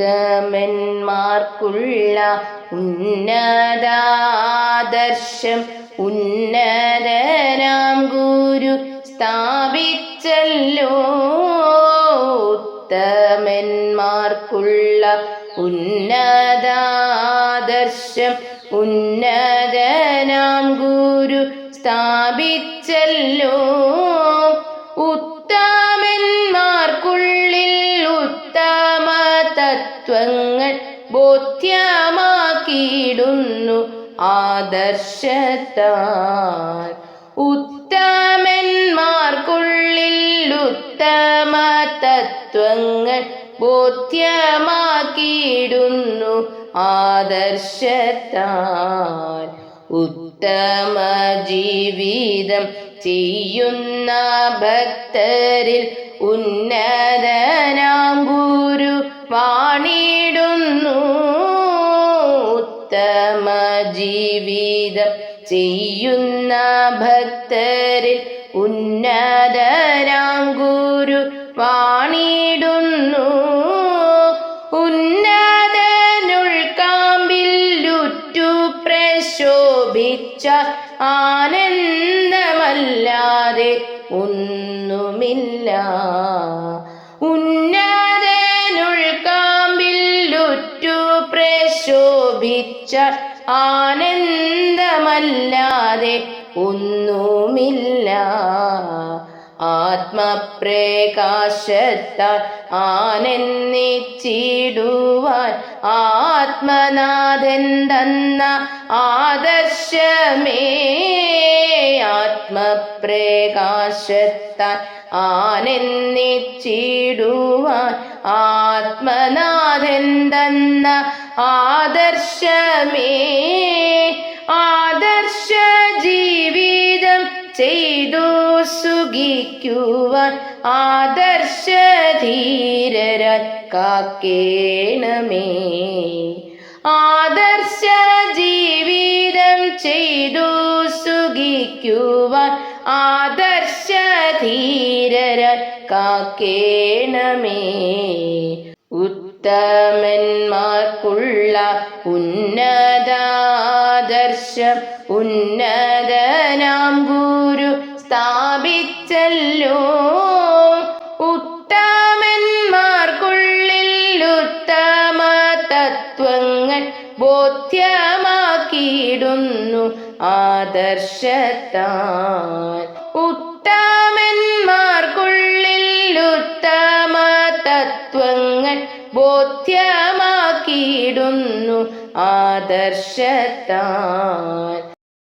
ഉത്തമന്മാർക്കുള്ള ഉന്നതാദർശം ഉന്നതനാം ഗുരു സ്ഥാപിച്ചല്ലോ. ഉത്തമന്മാർക്കുള്ള ഉന്നതാദർശം ഉന്നതനാം ഗുരു സ്ഥാപിച്ചല്ലോ. തത്വങ്ങൾ ബോധ്യമാക്കിയിടുന്നു ആദർശത്താൽ. ഉത്തമന്മാർക്കുള്ളിൽ ഉത്തമ തത്വങ്ങൾ ബോധ്യമാക്കിയിടുന്നു ആദർശത്താൽ. ഉത്തമ ജീവിതം ചെയ്യുന്ന ഭക്തരിൽ ഉന്നതനാം ജീവിതം ചെയ്യുന്ന ഭക്തരിൽ ഉന്നതരാം ഗുരു വാണിടുന്നു ഉന്നതനുൾക്കാമ്പില്ലുറ്റു പ്രശോഭിച്ച ആനന്ദമല്ലാതെ ഒന്നുമില്ല. ഉന്നതനുൾക്കാമ്പില്ലുറ്റു പ്രശോഭിച്ച ആനന്ദമല്ലാതെ ഒന്നുമില്ല. ആത്മപ്രകാശത്താൽ ആനന്ദിച്ചിടുവാൻ ആത്മനാഥൻ തന്ന ആദർശമേ. ആത്മപ്രകാശത്താൽ ആനന്ദിച്ചിടുവാൻ ആത്മനാഥൻ ആദർശമേ. ആദർശ ജീവിതം ചെയ്തു സുഖിക്കുവാൻ ആദർശ ധീരര കാക്കേണമേ ആദർശ ജീവിതം ചെയ്തു സുഖിക്കുവാൻ ധീരര കാക്കേണമേ. ഉത്തമന്മാർക്കുള്ള ഉന്നതാദർശം ഉന്നതനാം ഗുരു സ്ഥാപിച്ചല്ലോ ബോധ്യമാക്കിയിടുന്നു. ആദർശത്താൽ. ഉത്തമന്മാർക്കുള്ളിൽ ഉത്തമ തത്വങ്ങൾ ബോധ്യമാക്കിയിടുന്നു ആദർശത്താൽ.